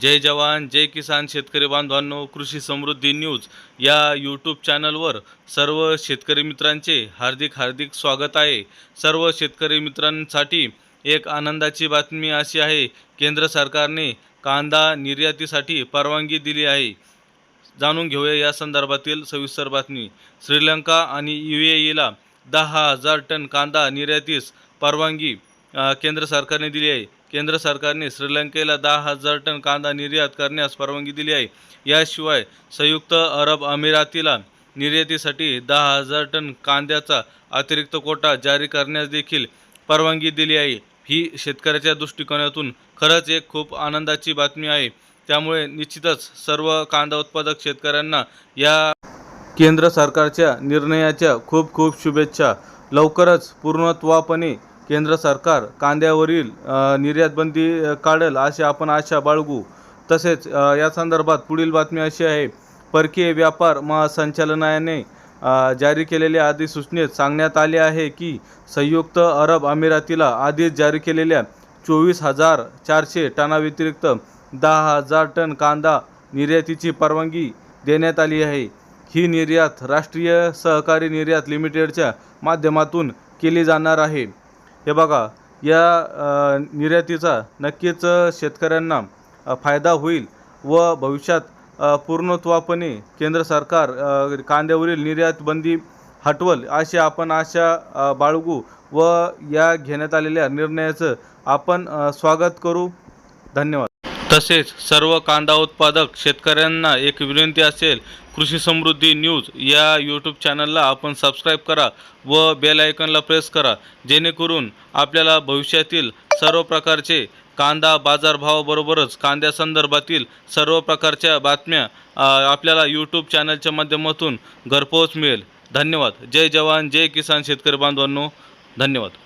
जय जवान जय किसान शेतकरी बांधवांनो कृषी समृद्धी न्यूज या यूट्यूब चॅनलवर सर्व शेतकरी मित्रांचे हार्दिक हार्दिक स्वागत आहे. सर्व शेतकरी मित्रांसाठी एक आनंदाची बातमी अशी आहे केंद्र सरकारने कांदा निर्यातीसाठी परवानगी दिली आहे. जाणून घेऊया या संदर्भातील सविस्तर बातमी. श्रीलंका आणि यू ए ईला दहा हजार टन कांदा निर्यातीस परवानगी केंद्र सरकारने दिली आहे. केंद्र सरकारने श्रीलंकेला दहा हजार टन कांदा निर्यात करण्यास परवानगी दिली आहे. याशिवाय संयुक्त अरब अमिरातीला निर्यातीसाठी दहा हजार टन कांद्याचा अतिरिक्त कोटा जारी करण्यास देखील परवानगी दिली आहे. ही शेतकऱ्याच्या दृष्टिकोनातून खरंच एक खूप आनंदाची बातमी आहे. त्यामुळे निश्चितच सर्व कांदा उत्पादक शेतकऱ्यांना या केंद्र सरकारच्या निर्णयाच्या खूप खूप शुभेच्छा. लवकरच पूर्णत्वापणे केंद्र सरकार कांद्यावरील निर्यातबंदी काढेल अशी आपण आशा बाळगू. तसेच या संदर्भात पुढील बातमी अशी आहे परकीय व्यापार महासंचालनाने जारी केलेल्या अधिसूचनेत सांगण्यात आले आहे की संयुक्त अरब अमिरातीला आधीच जारी केलेल्या चोवीस हजार चारशे टनाव्यतिरिक्त दहा हजार टन कांदा निर्यातीची परवानगी देण्यात आली आहे. ही निर्यात राष्ट्रीय सहकारी निर्यात लिमिटेडच्या माध्यमातून केली जाणार आहे. हे बघा या निर्यातीचा नक्कीच शेतकऱ्यांना फायदा होईल व भविष्यात पूर्णत्वापणे केंद्र सरकार कांद्यावरील निर्यात बंदी हटवल अशी आपण आशा बाळगू व या घेण्यात आलेल्या निर्णयाचं आपण स्वागत करू. धन्यवाद. तसेच सर्व कांदा उत्पादक शेतकऱ्यांना एक विनंती असेल कृषी समृद्धी न्यूज या यूट्यूब चॅनलला आपण सबस्क्राईब करा व बेल आयकनला प्रेस करा जेणेकरून आपल्याला भविष्यातील सर्व प्रकारचे कांदा बाजारभावाबरोबरच कांद्यासंदर्भातील सर्व प्रकारच्या बातम्या आपल्याला यूट्यूब चॅनलच्या माध्यमातून घरपोच मिळेल. धन्यवाद. जय जवान जय किसान शेतकरी बांधवांनो. धन्यवाद.